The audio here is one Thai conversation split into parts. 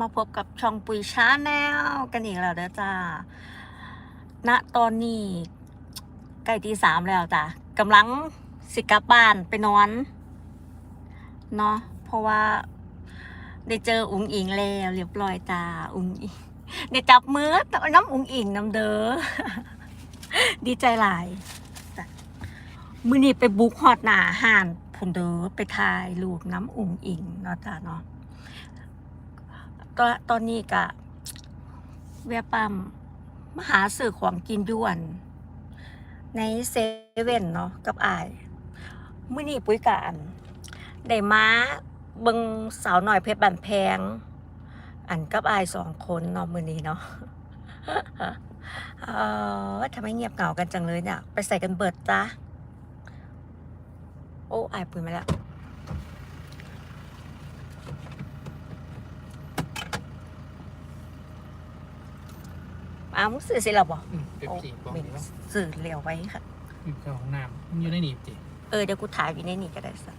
มาพบกับช่องปุ๋ยชาแนลกันอีกแล้วเด้อจ้า ณ ตอนนี้ใกล้ตีสามแล้วจ้ะกำลังสิกลับบ้านไปนอน เนาะ เพราะว่า ได้เจออุ๋งอิงแล้วเรียบร้อยจ้า อุ๋งอิงได้จับมือน้ำอุ๋งอิงน้ำเด้อ ดีใจหลายมือนี้ไปบุกฮอดหนาห่านพนเด้อไปถ่ายรูปน้ำอุ๋งอิงเนาะจ้าเนาะ ตอนตอนนี้กะเวียปั๊มมาหาสื่อของกินด่วน ในเซเว่นเนาะกับอายมื่อนี้ปุ้ยกอันได้มาเบิงสาวหน่อยเพชรบันแพง อันกับอายสองคนเนาะมื่อนี้เนาะเออทำไมเงียบเหงากันจังเลยเนี่ย ไปใส่กันเบิดจ้าโอ้อายปุ้ยมาแล้ว อ้าวมึงสื่อสิเราบอกอืมเป๊ปซี่บอกไม่ดีว่าสื่อเร็วไว้ค่ะอยู่เจ้าของน้ำมึงอยู่ในหนีบจิเออเดี๋ยวกูถ่ายอยู่ในนี่ก็ได้สัก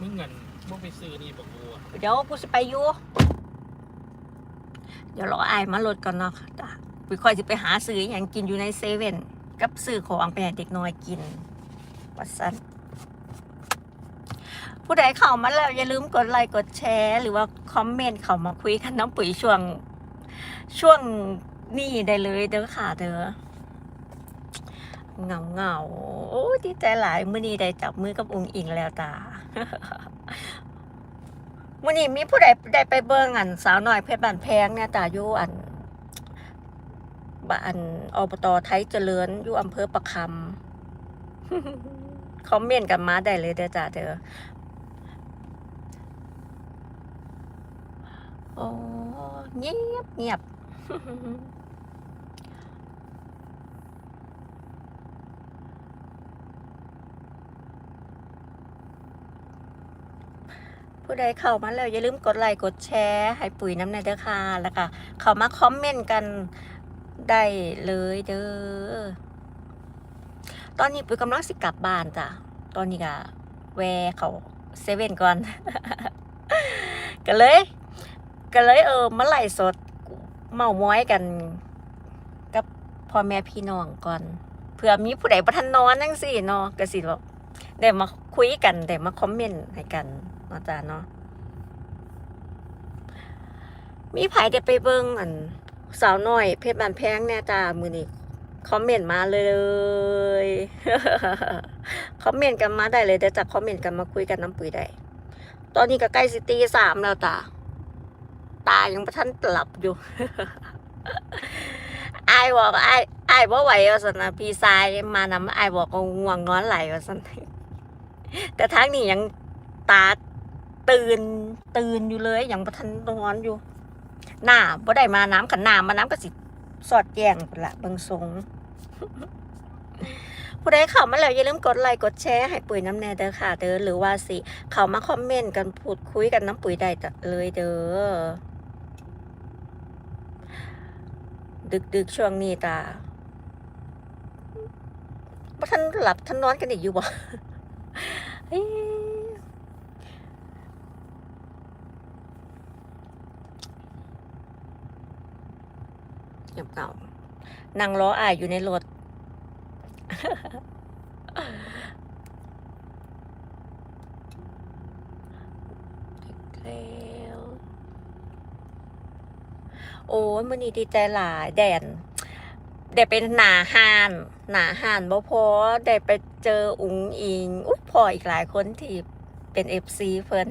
มึงเงินมึงไปซื้อนี่บอกกูอะเดี๋ยวกูจะไปอยู่เดี๋ยวรออายมาลดก่อนเนาะค่ะจ้ะปุ้ยคอยจะไปหาซื้ออย่างกินอยู่ในเซเว่นกับซื้อของไปให้เด็กน้อยกินวัดสันผู้ใดเข้ามาแล้วอย่าลืมกดไลค์กดแชร์ หรือว่าคอมเมนต์เข้ามาคุยกันน้องปุ๋ยช่วงช่วง นี้ได้เลยเด้อค่ะเด้อเงาเงาโอ้ดีใจหลายมื้อนี้ได้จับมือกับองค์อิงแล้วตามื่อนี้มีผู้ใดได้ไปเบิ่งอันสาวน้อยเพชรบ้านแพงเนี่ยจ้าอยู่อันบ้านอบตไทยเจริญอยู่อำเภอประคำคอมเมนต์กันมาได้เลยเด้อจ้าเด้อโอ้เงียบเงียบ ผู้ใดเข้ามาแล้วอย่าลืมกดไลค์กดแชร์ให้ปุ๋ยน้ำในเด้อค่ะแล้วก็เข้ามาคอมเมนต์กันได้เลยเด้อตอนนี้ปุ๋ยกำลังสิกลับบ้านจ้ะตอนนี้ก็แวเขาเซเว่นก่อนก็เลยก็เลยเออมาไล่สดเมาม้อยกัน กับพ่อแม่พี่น้องก่อนเผื่อมีผู้ใดประทันนอนจังสิเนาะก็สิบอกได้มา คุยกันได้มาคอมเมนต์ให้กันนาะจ้าเนาะมีไผได้ไปเบิ่งอันสาวน้อย เพชรบานแพงแน่จ้ามือนี้คอมเมนต์มาเลยคอมเมนต์กันมาได้เลยเดี๋ยวจะคอมเมนต์กันมาคุยกันน้ำปุ๋ยได้ ตอนนี้ก็ใกล้สิตีสามแล้วจ้าตายังประทันหลับอยู่ไอายบอกไอายอายบ่ไหวว่าสันนะพี่ชายมานำไอายบอกว่าง่วงนอนไหลว่าสัน แต่ทางนี้ยังตาตื่นตื่นอยู่เลยยังประทันนอนอยู่ หน้าบ่ได้มาน้ำขันน้ำมาน้ำก็สิสอดแยงละเบิงทรงผู้ใดเข้ามาแล้วอย่าลืมกดไลค์กดแชร์ให้ปุ๋ยน้ำแน่เด้อค่ะ เด้อหรือว่าสิ เข้ามาคอมเมนต์กันพูดคุยกันน้ำปุ๋ยได้เลยเด้อดึกดึกๆช่วงนี้ตาว่าท่านหลับท่านนอนกันอีกอยู่บ่ เอ๊ะเงียบเก่านั่งล้ออายอยู่ในรถแล้วโอ้ยมันนี้ดีใจหลายแดนได้เป็นหนาหาน หนาหานบ่พอได้ไปเจออุ๋งอิงอุ๊ย พออีกหลายคนที่เป็นเอฟซีเพิ่น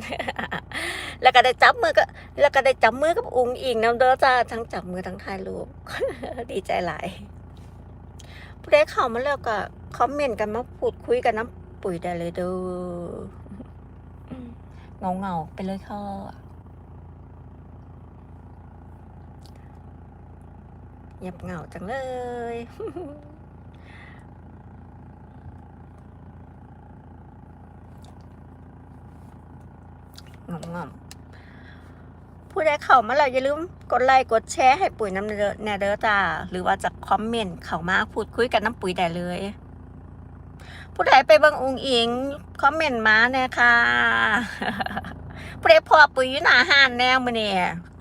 แล้วก็ได้จับมือก็ แล้วก็ได้จับมือกับอุ๋งอิงน้ำเด้อจ้าทั้งจับมือทั้งถ่ายรูปดีใจหลายผู้ใดเข้ามาแล้วก็คอมเมนต์กันมาพูดคุยกันน้ำปุ๋ยได้เลยเด้อเงาเงาไปเลยค่ะเงียบเหงาจังเลย งอมงอมผู้ใดเข้ามาแล้วอย่าลืมกดไลค์กดแชร์ให้ปุ๋ยน้ำเนเด้อจ้าหรือว่าจะคอมเมนต์เข้ามาพูดคุยกันน้ำปุ๋ยได้เลย ผู้ใดไปบิ่งอุงอิงคอมเมนต์มาแน่ค่ะผู้ใดพอปุ๋ยอยู่หน้าห้านแนวมื้อนี้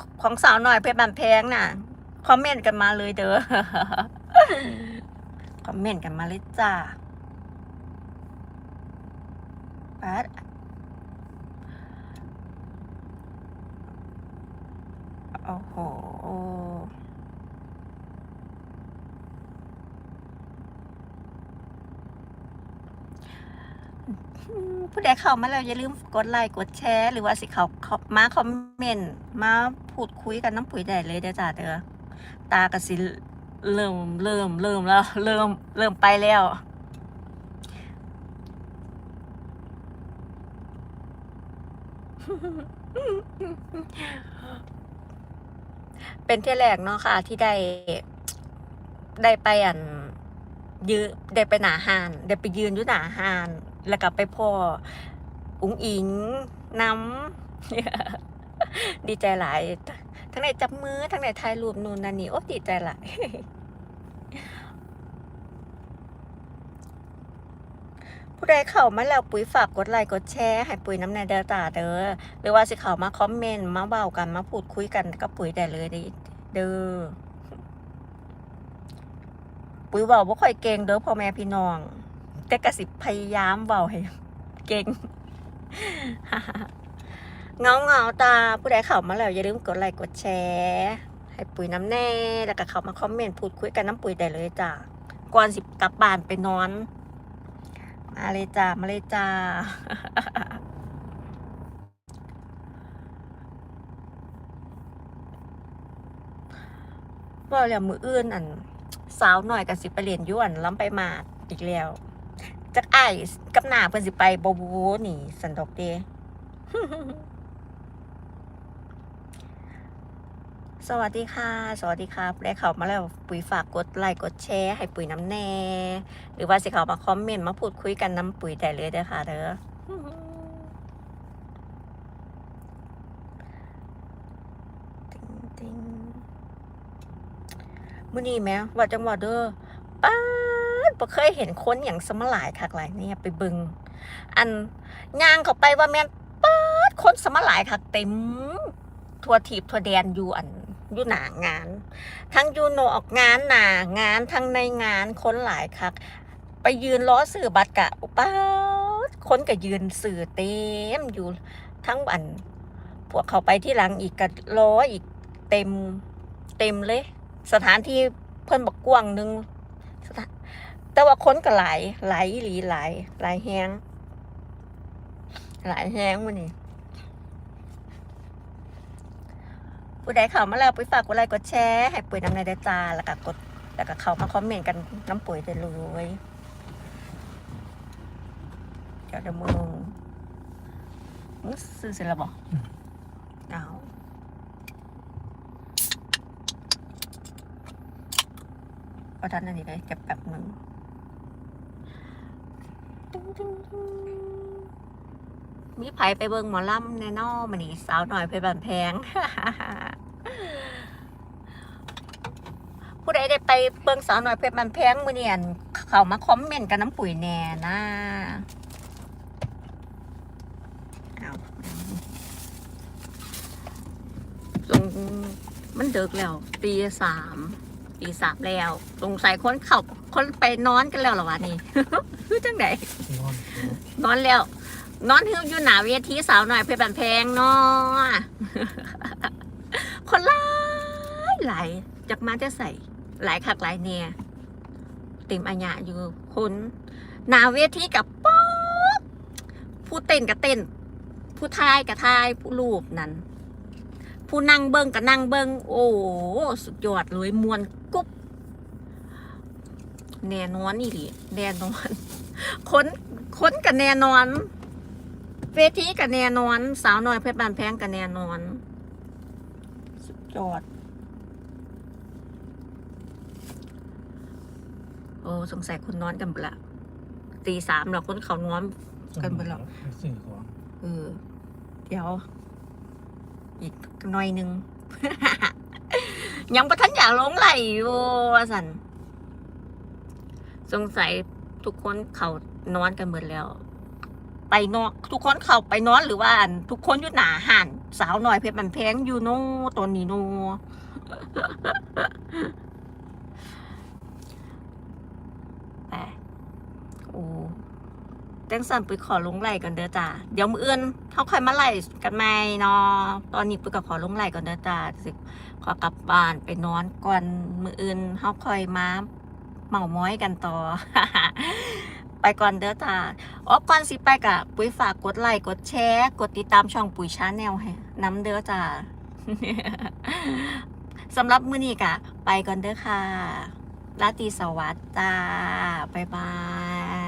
คของสาวหน่อยเพชรบันแพงน่ะคอมเมนต์กันมาเลยเด้อคอมเมนต์กันมาเลยจ้าปัด โอ้โหผู้ใดเข้ามาแล้วอย่าลืมกดไลค์กดแชร์ หรือว่าสิเขามาคอมเมนต์มาพูดคุยกันน้ำปุ๋ยได้เลยเด้อจ้าเด้อตากระสิเริ่มเริ่มเริ่มแล้ว เริ่มเริ่มไปแล้ว เป็นที่แรกเนาะค่ะ ที่ได้ได้ไปอันยืนได้ไปหนาหานได้ไปยืนอยู่หนาหานแล้วก็ไปพ่ออุ้งอิงน้ำดีใจหลาย ทั้งในจับมือทั้งในถ่ายรูปนู่นนั่นนี่โอ้ดีใจหลาย ผู้ใดเข้ามาแล้วปุ๋ยฝากกดไลค์กดแชร์ให้ปุ๋ยน้ำในเดอตาเด้อหรือว่าสิเข้ามาคอมเมนต์มาเว้ากันมาพูดคุยกันกับปุ๋ยได้เลยเด้อปุ๋ยเว้าบ่ค่อยเก่งเด้อพ่อแม่พี่น้อง แต่กระสิบพยายามเว้าให้เก่งเงาเงาตาผู้ใดเข้ามาแล้วอย่าลืมกดไลค์กดแชร์ให้ปุ๋ยน้ำแน่ แล้วก็เข้ามาคอมเมนต์พูดคุยกันน้ำปุ๋ยได้เลยจ้าก่อนสิกลับบ้านไปนอน มาเลยจ้ามาเลยจ้าว่าแล้วมืออื่นอัน สาวหน่อยกับสิไปเรียนย้วนล้ำไปมาดอีกแล้วจักไอ้กับหน้าเพิ่นสิไปบบูนี่สันดอกเด้ สวัสดีค่ะ สวัสดีครับได้เข้ามาแล้วปุ๋ยฝากกดไลค์กดแชร์ให้ปุ๋ยน้ำแน่ หรือว่าสิเขามาคอมเมนต์มาพูดคุยกันน้ำปุ๋ยได้เลยเด้อค่ะเด้อมื่อนี้แม้ว่าจังหวัดเด้อป้าดบ่เคยเห็นคนอย่างสมหลายคักหลายเนี่ยไปบึง อันย่างเข้าไปว่าแม่นป้าดคนสมหลายคักเต็มทัวทีบทัวแดนอยู่อัน อยู่หนางาน ทั้งยู่นออกงานหนางานทั้งในงานคนหลายคัก ไปยืนล้อสื่อบัตรกะป้าคนก็ยืนสื่อเต็มอยู่ทั้งอัน พวกเขาไปที่หลังอีกก็ล้ออีกเต็มเต็มเลย สถานที่เพิ่นบักกว้างหนึงแต่ว่าคนก็หลายหลายหลีหลายหลายแฮงหลายแฮงมันนี่ ผู้ใดเข้ามาแล้วไปฝากกดไลค์กดแชร์ให้ปุ๋ยน้ำในเดจาแล้วก็กดแล้วก็เข้ามาคอมเมนต์กันน้ำปุ๋ยได้เลยเดี๋ยวเดี๋ยวมึงมึงซื้อเสร็จแล้วบอกเอาเอาทันอันนี้เลยเก็บแบบหนึ่งตึ้งตึ้งตึ้ง มีไผไปเบิ่งหมอลำแน่นอมันนี่สาวหน่อยเพชรบันแพง ผู้ใดได้ไปเบิ่งสาวหน่อยเพชรบันแพงมือเนียนเขามาคอมเมนต์กันน้ำปุ๋ยแน่นะเอาตรงมันดึกแล้วตีสามตีสามแล้วสงสัยคนเขับคนไปนอนกันแล้วเหรอวะนี่ คือจังไดนอนนอนแล้ว นอนหิวอยู่หนาเวทีสาวหน่อยเพชรบันแพงเนาะคนหลายหลายจากมาจะใส่หลายคักหลายเนี่ยเต็มอัญญะอยู่คนหนาเวทีกับป๊อบผู้เต้นกับเต้น ผู้ทายกับทายผู้รูปนั้น ผู้นั่งเบิ้งกับนั่งเบิ้งโอ้โหสุดยอดเลยมวนกุ๊บแน่นอนนี่หลีแน่นอนคนคนกับแน่นอน เวทีกับแน่นอน สาวน้อยเพชรบานแพงกับแน่นอน สุดยอด โอ้สงสัยคนนอนกันหมดละตีสามแล้วคนเขานอนกันไปแล้วไปซื้อของเออเดี๋ยว อีกหน่อยหนึ่ง ยังประทันอยากลงไหลอยู่ว่าสันสงสัยทุกคนเขานอนกันหมดแล้ว ไปนอนทุกคนเข้าไปนอนหรือว่าอันทุกคนอยู่หนาหันสาวหน่อยเพชรมันแพงอยู่โน่ตัวนี้โน่ไปโอ้จังสันปุ้ยขอลงไหลก่อนเด้อจ้าเดี๋ยวมืออื่นเขาค่อยมาไหลกันไหมเนาะตอนนี้ปุ้ยก็ขอลงไหลก่อนเด้อจ้าสิขอกลับบ้านไปนอนก่อนมืออื่นเขาค่อยมาเมาม้อยกันต่อ ไปก่อนเด้อจ้าอ๋อก่อนสิไปกะปุ้ยฝากกดไลค์กดแชร์กดติดตามช่องปุ๋ยชาแนลให้น้ำเด้อจ้าสำหรับมื้อนี้กะ ไปก่อนเด้อค่ะราตรีสวัสดิ์จ้าบ๊ายบาย